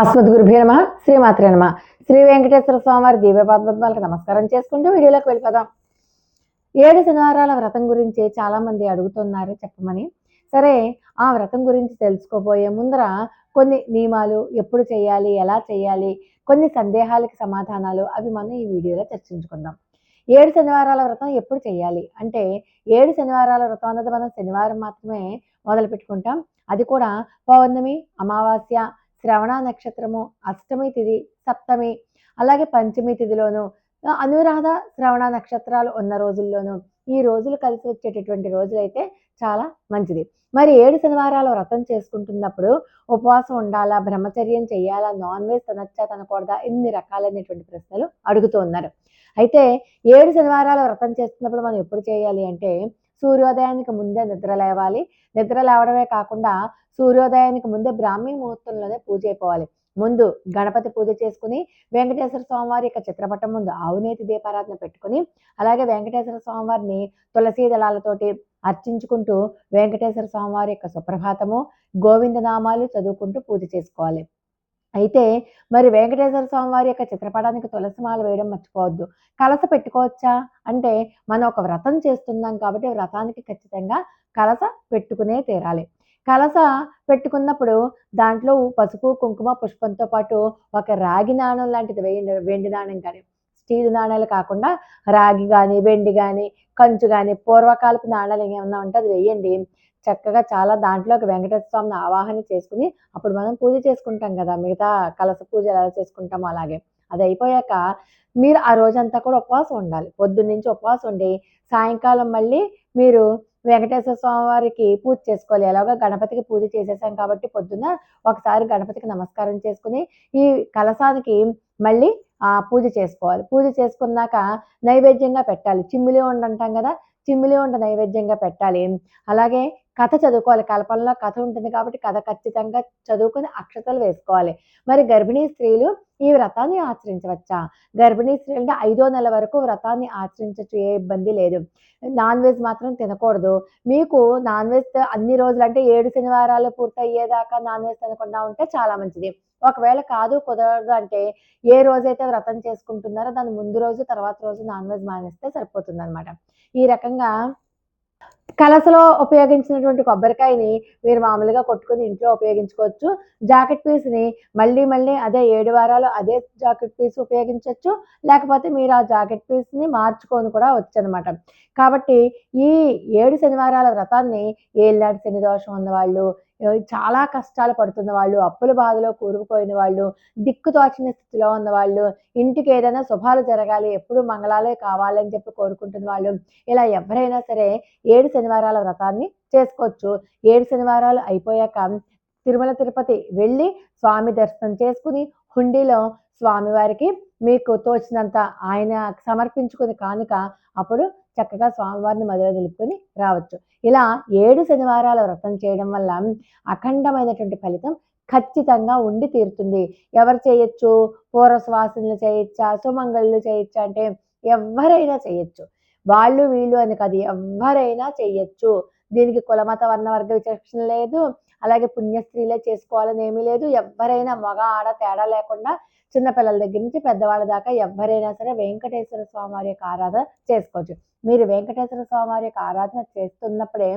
అస్మద్గురుభ్యో నమ. శ్రీమాత్రే నమ. శ్రీ వెంకటేశ్వర స్వామివారి దివ్యపాద్మాలకు నమస్కారం చేసుకుంటూ వీడియోలోకి వెళ్ళిపోదాం. ఏడు శనివారాల వ్రతం గురించి చాలామంది అడుగుతున్నారు చెప్పమని. సరే ఆ వ్రతం గురించి తెలుసుకోబోయే ముందర కొన్ని నియమాలు ఎప్పుడు చేయాలి ఎలా చేయాలి కొన్ని సందేహాలకి సమాధానాలు అవి మనం ఈ వీడియోలో చర్చించుకుందాం. ఏడు శనివారాల వ్రతం ఎప్పుడు చేయాలి? అంటే ఏడు శనివారాల వ్రతం అన్నది మనం శనివారం మాత్రమే మొదలు పెట్టుకుంటాం అది కూడా పౌర్ణమి అమావాస్య శ్రవణ నక్షత్రము అష్టమి తిథి సప్తమి అలాగే పంచమి తిథిలోను అనురాధ శ్రవణ నక్షత్రాలు ఉన్న రోజుల్లోనూ ఈ రోజులు కలిసి వచ్చేటటువంటి రోజులైతే చాలా మంచిది. మరి ఏడు శనివారాలు వ్రతం చేసుకుంటున్నప్పుడు ఉపవాసం ఉండాలా బ్రహ్మచర్యం చేయాలా నాన్ వెజ్ తినచ్చా తినకూడదా ఇన్ని రకాలైనటువంటి ప్రశ్నలు అడుగుతూ ఉన్నారు. అయితే ఏడు శనివారాల వ్రతం చేస్తున్నప్పుడు మనం ఎప్పుడు చేయాలి అంటే సూర్యోదయానికి ముందే నిద్ర లేవాలి. నిద్ర లేవడమే కాకుండా సూర్యోదయానికి ముందే బ్రాహ్మీ ముహూర్తంలోనే పూజ అయిపోవాలి. ముందు గణపతి పూజ చేసుకుని వెంకటేశ్వర స్వామివారి యొక్క చిత్రపటం ముందు ఆవునేతి దీపారాధన పెట్టుకుని అలాగే వెంకటేశ్వర స్వామివారిని తులసీ దళాలతోటి అర్చించుకుంటూ వెంకటేశ్వర స్వామివారి యొక్క సుప్రభాతము గోవిందనామాలు చదువుకుంటూ పూజ చేసుకోవాలి. అయితే మరి వెంకటేశ్వర స్వామివారి యొక్క చిత్రపటానికి తులసిమాల వేయడం మర్చిపోవద్దు. కలస పెట్టుకోవచ్చా? అంటే మనం ఒక వ్రతం చేస్తున్నాం కాబట్టి వ్రతానికి ఖచ్చితంగా కలస పెట్టుకునే తీరాలి. కలస పెట్టుకున్నప్పుడు దాంట్లో పసుపు కుంకుమ పుష్పంతో పాటు ఒక రాగి నాణం లాంటిది వేయండి వెండి నాణం కానీ స్టీల్ నాణాలు కాకుండా రాగి కానీ వెండి కానీ కంచు కానీ పూర్వకాలపు నాణాలు ఏమన్నా ఉంటే అది వేయండి. చక్కగా చాలా దాంట్లోకి వెంకటేశ్వర స్వామిని ఆవాహన చేసుకుని అప్పుడు మనం పూజ చేసుకుంటాం కదా మిగతా కలస పూజ ఎలా చేసుకుంటామో అలాగే. అది అయిపోయాక మీరు ఆ రోజంతా కూడా ఉపవాసం ఉండాలి. పొద్దున్న నుంచి ఉపవాసం ఉండి సాయంకాలం మళ్ళీ మీరు వెంకటేశ్వర స్వామి వారికి పూజ చేసుకోవాలి. ఎలాగో గణపతికి పూజ చేసేసాం కాబట్టి పొద్దున్న ఒకసారి గణపతికి నమస్కారం చేసుకుని ఈ కలసానికి మళ్ళీ ఆ పూజ చేసుకోవాలి. పూజ చేసుకున్నాక నైవేద్యంగా పెట్టాలి. చిమ్మిలి ఉండి అంటాం కదా చిమ్మిలి ఉండ నైవేద్యంగా పెట్టాలి. అలాగే కథ చదువుకోవాలి. కల్పనలో కథ ఉంటుంది కాబట్టి కథ ఖచ్చితంగా చదువుకుని అక్షతలు వేసుకోవాలి. మరి గర్భిణీ స్త్రీలు ఈ వ్రతాన్ని ఆచరించవచ్చా? గర్భిణీ స్త్రీలంటే ఐదో నెల వరకు వ్రతాన్ని ఆచరించచ్చు ఏ ఇబ్బంది లేదు. నాన్ వెజ్ మాత్రం తినకూడదు. మీకు నాన్ వెజ్ అన్ని రోజులు అంటే ఏడు శనివారాలు పూర్తయ్యేదాకా నాన్ వెజ్ తినకుండా ఉంటే చాలా మంచిది. ఒకవేళ కాదు కుదరదు అంటే ఏ రోజైతే వ్రతం చేసుకుంటున్నారో దాని ముందు రోజు తర్వాత రోజు నాన్ వెజ్ మానేస్తే సరిపోతుంది అనమాట ఈ రకంగా కలసలో ఉపయోగించినటువంటి కొబ్బరికాయని మీరు మామూలుగా కొట్టుకుని ఇంట్లో ఉపయోగించుకోవచ్చు. జాకెట్ పీస్ని మళ్ళీ మళ్ళీ అదే ఏడు వారాలు అదే జాకెట్ పీస్ ఉపయోగించవచ్చు లేకపోతే మీరు ఆ జాకెట్ పీస్ని మార్చుకొని కూడా వచ్చు అనమాట కాబట్టి ఈ ఏడు శనివారాల వ్రతాన్ని ఏళ్ళనాటి శని దోషం ఉన్నవాళ్ళు చాలా కష్టాలు పడుతున్న వాళ్ళు అప్పుల బాధలో కూరుకుపోయిన వాళ్ళు దిక్కు తోచిన స్థితిలో ఉన్న వాళ్ళు ఇంటికి ఏదైనా శుభాలు జరగాలి ఎప్పుడు మంగళాలే కావాలని చెప్పి కోరుకుంటున్న వాళ్ళు ఇలా ఎవరైనా సరే ఏడు శనివారాల వ్రతాన్ని చేసుకోవచ్చు. ఏడు శనివారాలు అయిపోయాక తిరుమల తిరుపతి వెళ్ళి స్వామి దర్శనం చేసుకుని హుండీలో స్వామివారికి మీకు తోచినంత ఆయన సమర్పించుకుని కానుక అప్పుడు చక్కగా స్వామివారిని మధుర నిలుపుకొని రావచ్చు. ఇలా ఏడు శనివారాల వ్రతం చేయడం వల్ల అఖండమైనటువంటి ఫలితం ఖచ్చితంగా ఉండి తీరుతుంది. ఎవరు చేయొచ్చు? పూర్వశ్వాసనలు చేయొచ్చా? సుమంగళులు చేయొచ్చా? అంటే ఎవరైనా చేయొచ్చు. వాళ్ళు వీళ్ళు అని కాదు ఎవరైనా చేయొచ్చు. దీనికి కులమత వర్ణ వర్గ విచక్షణ లేదు. అలాగే పుణ్యస్త్రీలే చేసుకోవాలని ఏమీ లేదు. ఎవరైనా మగ ఆడ తేడా లేకుండా చిన్నపిల్లల దగ్గర నుంచి పెద్దవాళ్ళ దాకా ఎవరైనా సరే వెంకటేశ్వర స్వామి వారి యొక్క ఆరాధన చేసుకోవచ్చు. మీరు వెంకటేశ్వర స్వామి వారి యొక్క ఆరాధన చేస్తున్నప్పుడే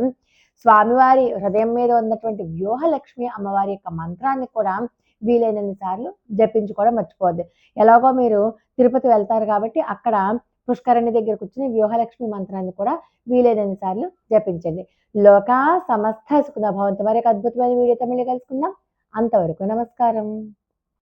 స్వామివారి హృదయం మీద ఉన్నటువంటి వ్యూహలక్ష్మి అమ్మవారి యొక్క మంత్రాన్ని కూడా వీలైనన్ని సార్లు జపించుకోవడం మర్చిపోద్ది ఎలాగో మీరు తిరుపతి వెళ్తారు కాబట్టి అక్కడ పుష్కరణి దగ్గర కూర్చుని వ్యూహలక్ష్మి మంత్రాన్ని కూడా వీలైనన్ని సార్లు జపించండి. లోక సమస్త సుఖ భవంతు మరి అద్భుతమైన వీడియోతో మళ్ళీ కలుసుకుందాం. అంతవరకు నమస్కారం.